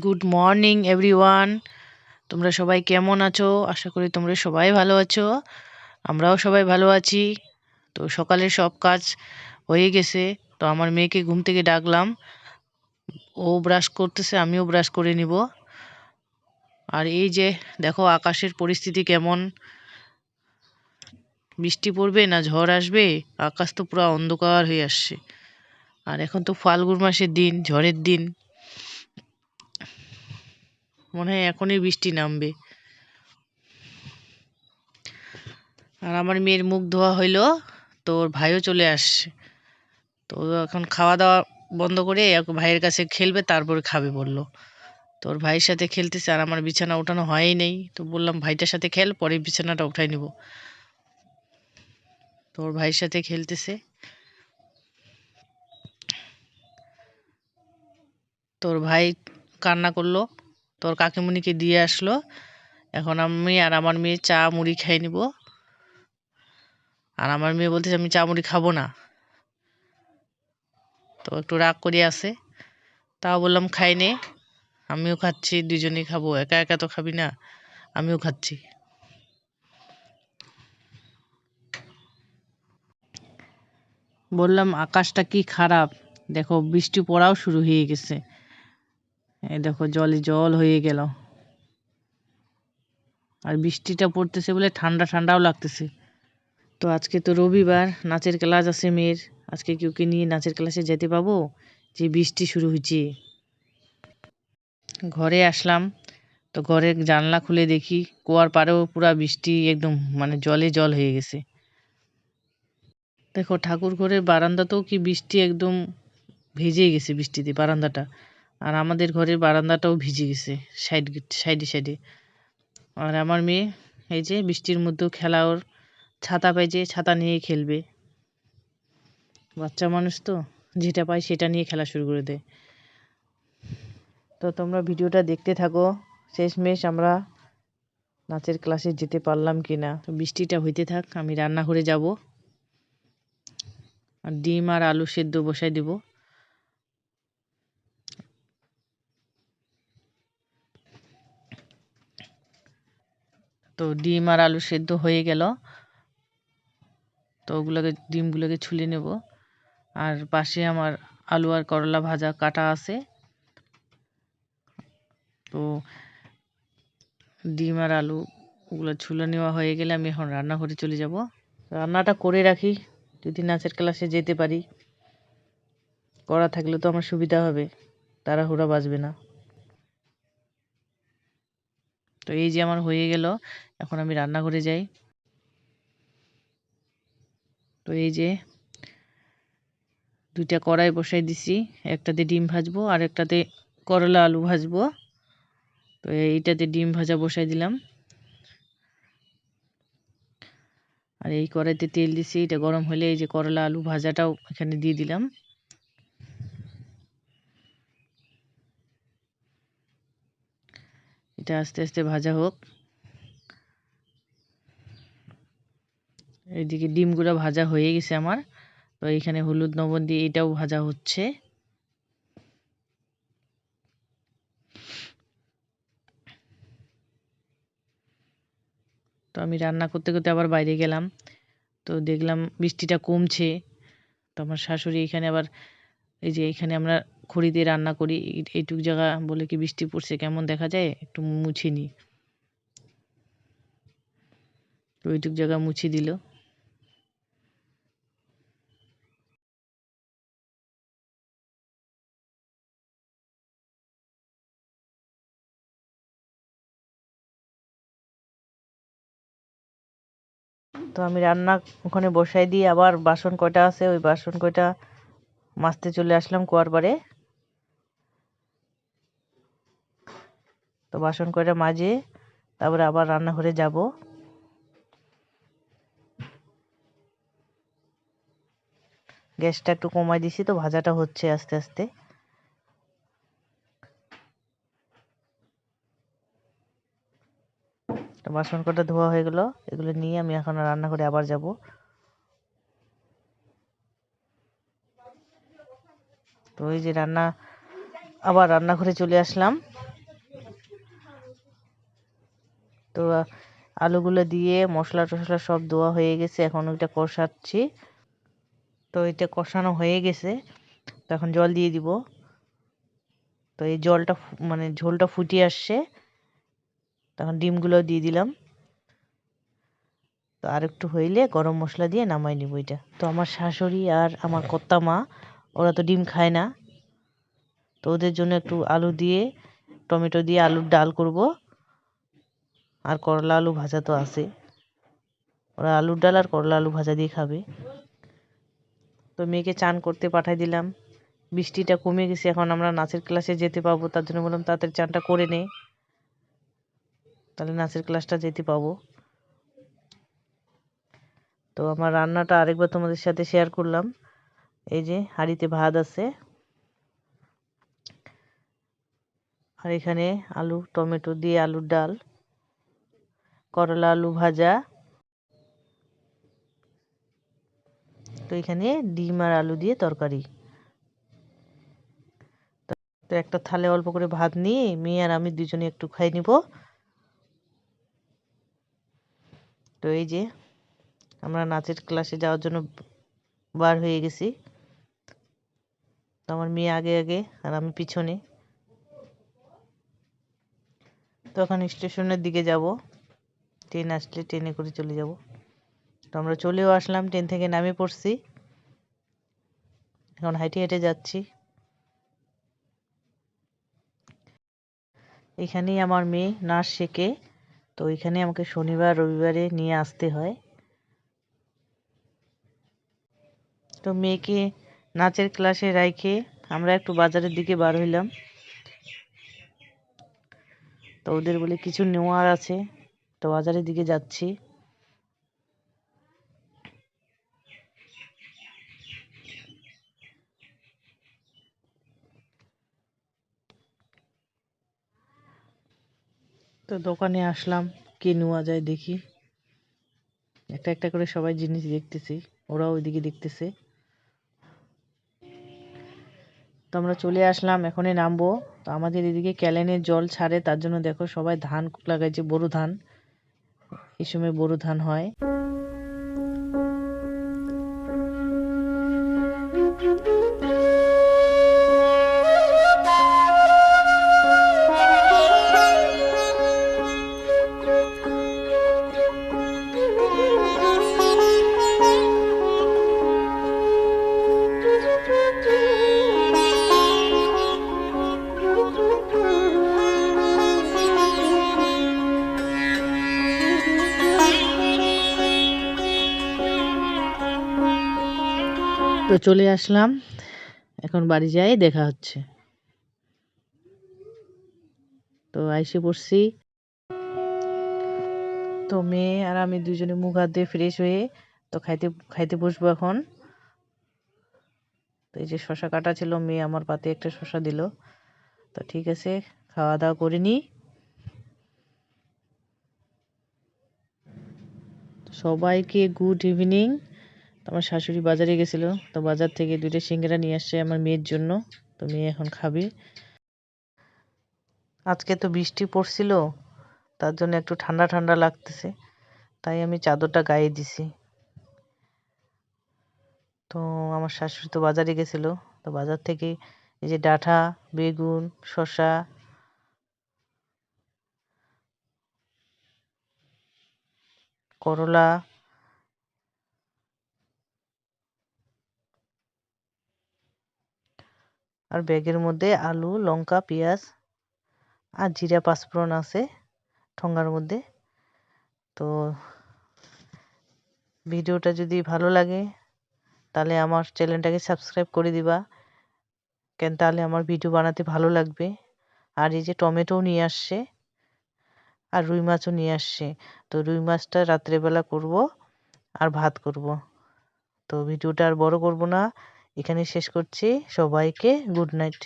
Good morning everyone তোমরা সবাই কেমন আছো? আশা করি তোমরা সবাই ভালো আছো। আমরাও সবাই ভালো আছি। তো সকালে সব কাজ হয়ে গেছে। তো আমার মেয়েকে ঘুম থেকে ডাকলাম। ও ব্রাশ করতেছে, আমিও ব্রাশ করে নিব। আর এই যে, দেখো আকাশের পরিস্থিতি কেমন। বৃষ্টি পড়বে না ঝড় আসবে? আকাশ তো পুরো অন্ধকার হয়ে আসছে। আর এখন তো ফাল্গুন মাসের দিন, ঝড়ের দিন। মনে হয় এখনই বৃষ্টি নামবে। আর আমার মেয়ের মুখ ধোয়া হইল, তো ওর ভাইও চলে আসছে। তো এখন খাওয়া দাওয়া বন্ধ করে ভাইয়ের কাছে খেলবে, তারপরে খাবে বলল। তো ওর ভাইয়ের সাথে খেলতেছে, আর আমার বিছানা ওঠানো হয়ই নেই। তো বললাম, ভাইটার সাথে খেল, পরে বিছানাটা উঠাই নিব। তো ওর ভাইয়ের সাথে খেলতেছে। তোর ভাই কান্না করল। তোর কাকিমণিকে দিয়ে আসলো। এখন আমি আর আমার মেয়ে চা মুড়ি খাই নিব। আর আমার মেয়ে বলতেছে, আমি চা মুড়ি খাব না। তো একটু রাগ করে আসে তাও বললাম, খাই নে, আমিও খাচ্ছি দুজনেই খাব। একা একা তো খাবি না, আমিও খাচ্ছি। বললাম, আকাশটা কি খারাপ? দেখো, বৃষ্টি পড়াও শুরু হয়ে গেছে। এই দেখো জলে জল হয়ে গেল। আর বৃষ্টিটা পড়তেছে বলে ঠান্ডা ঠান্ডাও লাগতেছে। তো আজকে তো রবিবার, নাচের ক্লাস আছে মেয়ের। আজকে কেউ কে নিয়ে নাচের ক্লাসে যেতে পাবো? যে বৃষ্টি শুরু হয়েছে। ঘরে আসলাম, তো ঘরের জানলা খুলে দেখি, কুয়ার পাড়েও পুরা বৃষ্টি একদম মানে জলে জল হয়ে গেছে। দেখো ঠাকুর ঘরের বারান্দাতেও কি বৃষ্টি একদম ভিজে গেছে বৃষ্টিতে, বারান্দাটা। আর আমাদের ঘরের বারান্দাটাও ভিজে গেছে, সাইড সাইডে সাইডে। আর আমার মেয়ে, এই যে বৃষ্টির মধ্যেও খেলা, ওর ছাতা পাইছে, ছাতা নিয়ে খেলবে। বাচ্চা মানুষ তো, যেটা পায় সেটা নিয়ে খেলা শুরু করে দেয়। তো তোমরা ভিডিওটা দেখতে থাকো, শেষমেশ আমরা নাচের ক্লাসে যেতে পারলাম কি না বৃষ্টিটা হইতে থাক, আমি রান্নাঘরে যাব। আর ডিম আর আলু সেদ্ধ বসাই দেবো। তো ডিম আর আলু সেদ্ধ হয়ে গেল। তো ওগুলোকে, ডিমগুলোকে ছুলে নেব। আর পাশে আমার আলু আর করলা ভাজা কাটা আছে। তো ডিম আর আলু ওগুলো ছুলে নেওয়া হয়ে গেলে আমি এখন রান্নাঘরে চলে যাব। রান্নাটা করে রাখি। যদি নাচের ক্লাসে যেতে পারি। করা থাকলে তো আমার সুবিধা হবে। তাড়াহুড়া বাজবে না। তো এই যে আমার হয়ে গেল, এখন আমি রান্নাঘরে যাই। তো এই যে দুইটা কড়াই বসাই দিছি, একটাতে ডিম ভাজবো আর একটাতে করলা আলু ভাজবো। তো এইটাতে ডিম ভাজা বসাই দিলাম। আর এই কড়াইতে তেল দিছি, এটা গরম হলে এই যে করলা আলু ভাজাটাও এখানে দিয়ে দিলাম। এটা আস্তে আস্তে ভাজা হোক। এইদিকে ডিমগুলো ভাজা হয়ে গেছে আমার। তো এখানে হলুদ লবণ দিয়ে এটাও ভাজা হচ্ছে। তো আমি রান্না করতে করতে আবার বাইরে গেলাম। তো দেখলাম বৃষ্টিটা কমছে। তো আমার শাশুড়ি এখানে আবার এই যে এখানে আমরা খড়ি দিয়ে রান্না করি এইটুক জায়গা বলে কি বৃষ্টি পড়ছে, কেমন দেখা যায়? একটু মুছে নিই ওইটুক জায়গা মুছে দিল। তো আমি রান্না ওখানে বসাই দিয়ে আবার বাসন কয়টা আছে, ওই বাসন কয়টা মাজতে চলে আসলাম কুয়ার পাড়ে। তো বাসন কয়টা মাজে, তারপরে আবার রান্না রান্নাঘরে যাব। গ্যাসটা একটু কমাই দিছি তো, ভাজাটা হচ্ছে আস্তে আস্তে। বাসন কটা ধোয়া হয়ে গেল, এগুলো নিয়ে আমি এখন রান্নাঘরে আবার যাব। তো এই যে রান্না, আবার রান্নাঘরে চলে আসলাম। তো, আলুগুলো দিয়ে মশলা টশলা সব দেওয়া হয়ে গেছে, এখন ওইটা কষাচ্ছি। তো এটা কষানো হয়ে গেছে, তো এখন জল দিয়ে দিব। তো এই জলটা মানে ঝোলটা ফুটিয়ে আসছে তখন ডিমগুলো দিয়ে দিলাম। তো আর একটু হইলে গরম মশলা দিয়ে নামাই নিব এটা। তো আমার শাশুড়ি আর আমার কর্তা মা ওরা তো ডিম খায় না। তো ওদের জন্য একটু আলু দিয়ে, টমেটো দিয়ে আলুর ডাল করব। আর করলা আলু ভাজা তো আছে। ওরা আলুর ডাল আর করলা আলু ভাজা দিয়ে খাবে। তো মেয়েকে চান করতে পাঠাই দিলাম। বৃষ্টিটা কমে গেছে, এখন আমরা নাচের ক্লাসে যেতে পাবো। তার জন্য বললাম, তাড়াতাড়ি চানটা করে নে। তাহলে নাচের ক্লাসটা যেতে পাবো। তো আমার রান্নাটা আরেকবার তোমাদের সাথে শেয়ার করলাম। এই যে হাঁড়িতে ভাত আছে। আর এখানে আলু, টমেটো দিয়ে আলুর ডাল, করলা আলু ভাজা। তো এখানে ডিম আর আলু দিয়ে তরকারি। তো একটা থালে অল্প করে ভাত নিয়ে মেয়ে আর আমি দুজনে একটু খাই নিব। তো এই যে আমরা নাচের ক্লাসে যাওয়ার জন্য বার হয়ে গেছি। তো আমার মেয়ে আগে আগে, আর আমি পিছনে। তখন স্টেশনের দিকে যাব। ট্রেন আসলে ট্রেনে করে চলে যাব। তো আমরা চলেও আসলাম, ট্রেন থেকে নামে পড়ছি। এখন হাইটে হেঁটে যাচ্ছি। এখানেই আমার মেয়ে নাচ শেখে তো এখানে আমাকে শনিবার, রবিবারে নিয়ে আসতে হয়। তো মেয়েকে নাচের ক্লাসে রাইখে আমরা একটু বাজারের দিকে বার হইলাম। তো ওদের বলে কিছু নেওয়ার আছে, তো বাজারের দিকে যাচ্ছি। তো দোকানে আসলাম, কি নেওয়া যায় দেখি। একটা একটা করে সবাই জিনিস দেখতেছি, ওরাও ওইদিকে দেখতেছে। তো আমরা চলে আসলাম, এখনই নামবো। তো আমাদের এদিকে ক্যালেনের জল ছাড়ে, তার জন্য দেখো সবাই ধান লাগাইছে বোরো ধান। এই সময় বোরো ধান হয়। চলে আসলাম। এখন বাড়ি যাই, দেখা হচ্ছে। তো আইসে পড়ছি। তো মেয়ে আর আমি দুজনে মুখ হাত দিয়ে ফ্রেশ হয়ে তো খাইতে খাইতে বসবো এখন। তো এই যে শশা কাটা ছিল, মেয়ে আমার পাতে একটা শশা দিল। তো ঠিক আছে, খাওয়া দাওয়া করে নিই। সবাইকে গুড ইভিনিং আমার শাশুড়ি বাজারে গেছিল। তো বাজার থেকে দুইটা সিঙ্গারা নিয়ে আসছে আমার মেয়ের জন্য। তো মেয়ে এখন খাবে। আজকে তো বৃষ্টি পড়ছিল, তার জন্য একটু ঠান্ডা ঠান্ডা লাগতেছে। তাই আমি চাদরটা গায়ে দিছি। তো আমার শাশুড়ি তো বাজারে গেছিল। তো বাজার থেকে এই যে ডাঁটা বেগুন, শসা, করলা আর ব্যাগের মধ্যে আলু, লঙ্কা, পেঁয়াজ আর জিরা পাঁচফোড়ন আছে ঠোঙ্গার মধ্যে। তো ভিডিওটা যদি ভালো লাগে, তাহলে আমার চ্যানেলটাকে সাবস্ক্রাইব করে দিবা। কেন তাহলে আমার ভিডিও বানাতে ভালো লাগবে। আর এই যে টমেটোও নিয়ে আসছে আর রুই মাছও নিয়ে আসছে। তো রুই মাছটা রাত্রেবেলা করব আর ভাত করব। তো ভিডিওটা আর বড় করব না। এখানে শেষ করছি। সবাইকে গুড নাইট